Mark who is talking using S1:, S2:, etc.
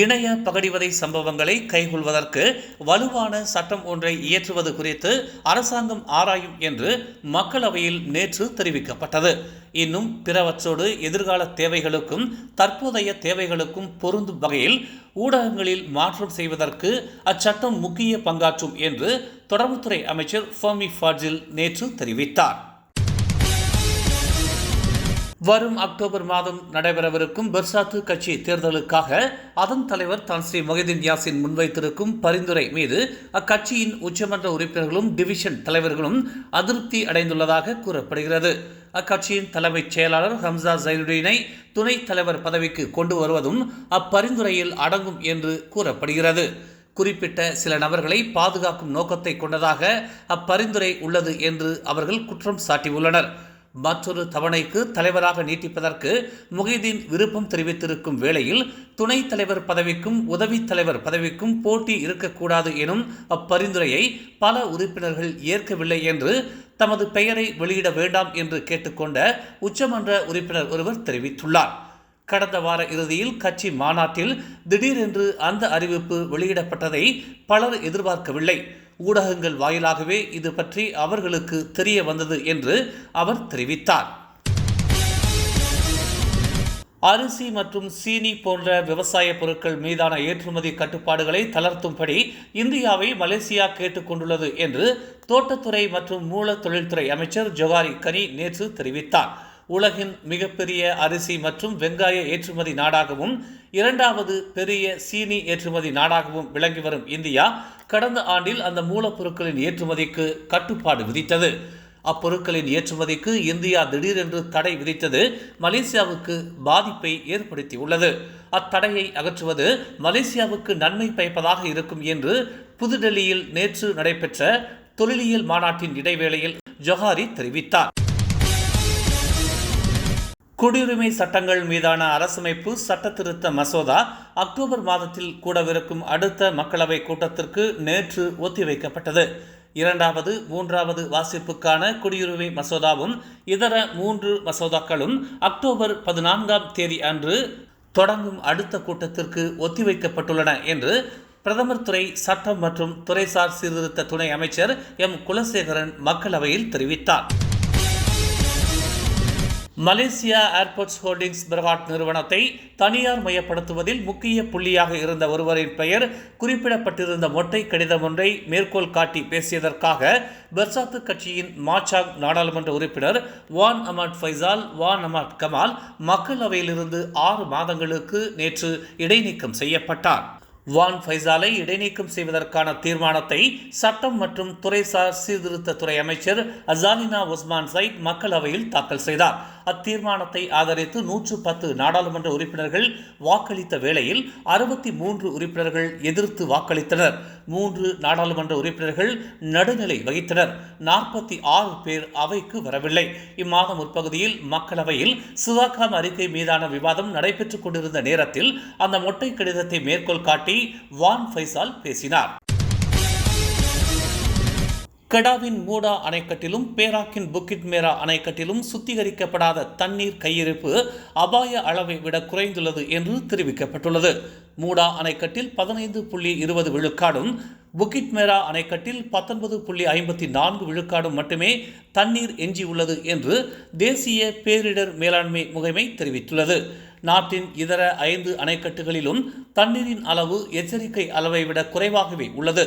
S1: இணைய பகடிவதை சம்பவங்களை கைகொள்வதற்கு வலுவான சட்டம் ஒன்றை இயற்றுவது குறித்து அரசாங்கம் ஆராயும் என்று மக்களவையில் நேற்று தெரிவிக்கப்பட்டது. இன்னும் பிறவற்றோடு எதிர்கால தேவைகளுக்கும் தற்போதைய தேவைகளுக்கும் பொருந்தும் வகையில் ஊடகங்களில் மாற்றம் செய்வதற்கு அச்சட்டம் முக்கிய பங்காற்றும் என்று தொடர்புத்துறை அமைச்சர் ஃபோமி ஃபாஜில் நேற்று தெரிவித்தார். வரும் அக்டோபர் மாதம் நடைபெறவிருக்கும் பெர்சாத்து கட்சி தேர்தலுக்காக அதன் தலைவர் தான் ஸ்ரீ மொஹிதீன் யாசின் முன்வைத்திருக்கும் பரிந்துரை மீது அக்கட்சியின் உச்சமன்ற உறுப்பினர்களும் டிவிஷன் தலைவர்களும் அதிருப்தி அடைந்துள்ளதாக கூறப்படுகிறது. அக்கட்சியின் தலைமைச் செயலாளர் ஹம்சா ஜைனுடீனை துணைத் தலைவர் பதவிக்கு கொண்டு வருவதும் அப்பரிந்துரையில் அடங்கும் என்று கூறப்படுகிறது. குறிப்பிட்ட சில நபர்களை பாதுகாக்கும் நோக்கத்தை கொண்டதாக அப்பரிந்துரை உள்ளது என்று அவர்கள் குற்றம் சாட்டியுள்ளனர். மற்றொரு தவணைக்கு தலைவராக நீட்டிப்பதற்கு முகைதீன் விருப்பம் தெரிவித்திருக்கும் வேளையில் துணைத் தலைவர் பதவிக்கும் உதவித் தலைவர் பதவிக்கும் போட்டி இருக்கக்கூடாது எனும் அப்பரிந்துரையை பல உறுப்பினர்கள் ஏற்கவில்லை என்று தமது பெயரை வெளியிட வேண்டாம் என்று கேட்டுக்கொண்ட உச்சமன்ற உறுப்பினர் ஒருவர் தெரிவித்துள்ளார். கடந்த வார இறுதியில் கட்சி மாநாட்டில் திடீரென்று அந்த அறிவிப்பு வெளியிடப்பட்டதை பலர் எதிர்பார்க்கவில்லை. ஊடகங்கள் வாயிலாகவே இது பற்றி அவர்களுக்கு தெரிய வந்தது என்று அவர் தெரிவித்தார். அரிசி மற்றும் சீனி போன்ற விவசாய பொருட்கள் மீதான ஏற்றுமதி கட்டுப்பாடுகளை தளர்த்தும்படி இந்தியாவை மலேசியா கேட்டுக்கொண்டுள்ளது என்று தோட்டத்துறை மற்றும் மூல தொழில்துறை அமைச்சர் ஜொகாரி கனி நேற்று தெரிவித்தார். உலகின் மிகப்பெரிய அரிசி மற்றும் வெங்காய ஏற்றுமதி நாடாகவும் இரண்டாவது பெரிய சீனி ஏற்றுமதி நாடாகவும் விளங்கி வரும் இந்தியா கடந்த ஆண்டில் அந்த மூலப்பொருட்களின் ஏற்றுமதிக்கு கட்டுப்பாடு விதித்தது. அப்பொருட்களின் ஏற்றுமதிக்கு இந்தியா திடீரென்று தடை விதித்தது மலேசியாவுக்கு பாதிப்பை ஏற்படுத்தியுள்ளது. அத்தடையை அகற்றுவது மலேசியாவுக்கு நன்மை பயப்பதாக இருக்கும் என்று புதுடெல்லியில் நேற்று நடைபெற்ற தொழிலியல் மாநாட்டின் இடைவேளையில் ஜொஹாரி தெரிவித்தார். குடியுரிமை சட்டங்கள் மீதான அரசமைப்பு சட்ட திருத்த மசோதா அக்டோபர் மாதத்தில் கூடவிருக்கும் அடுத்த மக்களவை கூட்டத்திற்கு நேற்று ஒத்திவைக்கப்பட்டது. இரண்டாவது மூன்றாவது வாசிப்புக்கான குடியுரிமை மசோதாவும் இதர மூன்று மசோதாக்களும் அக்டோபர் பதினான்காம் தேதி அன்று தொடங்கும் அடுத்த கூட்டத்திற்கு ஒத்திவைக்கப்பட்டுள்ளன என்று பிரதமர் துறை சட்டம் மற்றும் துறைசார் சீர்திருத்த துணை அமைச்சர் எம். குலசேகரன் மக்களவையில் தெரிவித்தார். மலேசியா ஏர்போர்ட்ஸ் ஹோல்டிங்ஸ் பிரகாட் நிறுவனத்தை தனியார் மயப்படுத்துவதில் முக்கிய புள்ளியாக இருந்த ஒருவரின் பெயர் குறிப்பிடப்பட்டிருந்த மொட்டை கடிதம் ஒன்றை மேற்கோள் காட்டி பேசியதற்காக பெர்சாத்து கட்சியின் மாச்சாங் நாடாளுமன்ற உறுப்பினர் வான் அமாட் ஃபைசால் வான் அமாட் கமால் மக்களவையிலிருந்து ஆறு மாதங்களுக்கு நேற்று இடைநீக்கம் செய்யப்பட்டார். வான் ஃபைசாலை இடைநீக்கம் செய்வதற்கான தீர்மானத்தை சட்டம் மற்றும் துறைசார் சீர்திருத்த துறை அமைச்சர் அசாலினா உஸ்மான் சைத் மக்களவையில் தாக்கல் செய்தார். அத்தீர்மானத்தை ஆதரித்து நூற்று பத்து நாடாளுமன்ற உறுப்பினர்கள் வாக்களித்த வேளையில் அறுபத்தி மூன்று உறுப்பினர்கள் எதிர்த்து வாக்களித்தனர். மூன்று நாடாளுமன்ற உறுப்பினர்கள் நடுநிலை வகித்தனர். நாற்பத்தி ஆறு பேர் அவைக்கு வரவில்லை. இம்மாதம் முற்பகுதியில் மக்களவையில் சுதாகாம் அறிக்கை மீதான விவாதம் நடைபெற்றுக் கொண்டிருந்த நேரத்தில் அந்த மொட்டை கடிதத்தை மேற்கோள் காட்டி வான் ஃபைசால் பேசினார். கெடாவின் மூடா அணைக்கட்டிலும் பேராக்கின் புக்கிட் மேரா அணைக்கட்டிலும் சுத்திகரிக்கப்படாத தண்ணீர் கையிருப்பு அபாய அளவை விட குறைந்துள்ளது என்று தெரிவிக்கப்பட்டுள்ளது. மூடா அணைக்கட்டில் பதினைந்து புள்ளி இருபது விழுக்காடும் புக்கிட் மேரா அணைக்கட்டில் பத்தொன்பது புள்ளி ஐம்பத்தி நான்கு விழுக்காடும் மட்டுமே தண்ணீர் எஞ்சியுள்ளது என்று தேசிய பேரிடர் மேலாண்மை முகமை தெரிவித்துள்ளது. நாட்டின் இதர ஐந்து அணைக்கட்டுகளிலும் தண்ணீரின் அளவு எச்சரிக்கை அளவை விட குறைவாகவே உள்ளது.